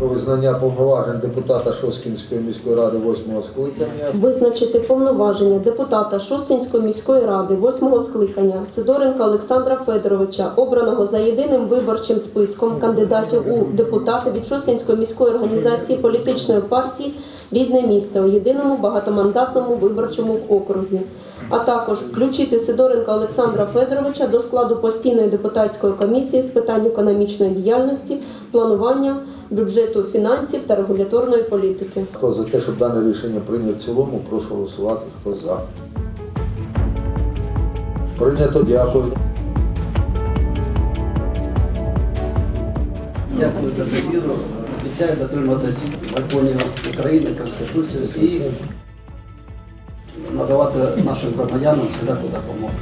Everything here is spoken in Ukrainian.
Про визнання повноважень депутата Шосткінської міської ради 8 скликання. Визначити повноваження депутата Шостинської міської ради 8 скликання Сидоренка Олександра Федоровича, обраного за єдиним виборчим списком кандидатів у депутати від Шостинської міської організації політичної партії Рідне місто у єдиному багатомандатному виборчому окрузі, а також включити Сидоренка Олександра Федоровича до складу постійної депутатської комісії з питань економічної діяльності, планування бюджету, фінансів та регуляторної політики. Хто за те, щоб дане рішення прийняти в цілому, прошу голосувати. Хто за? Прийнято, дякую. Дякую за довіру. Обіцяю дотриматись законів України, Конституції і надавати нашим громадянам всіляку допомогу.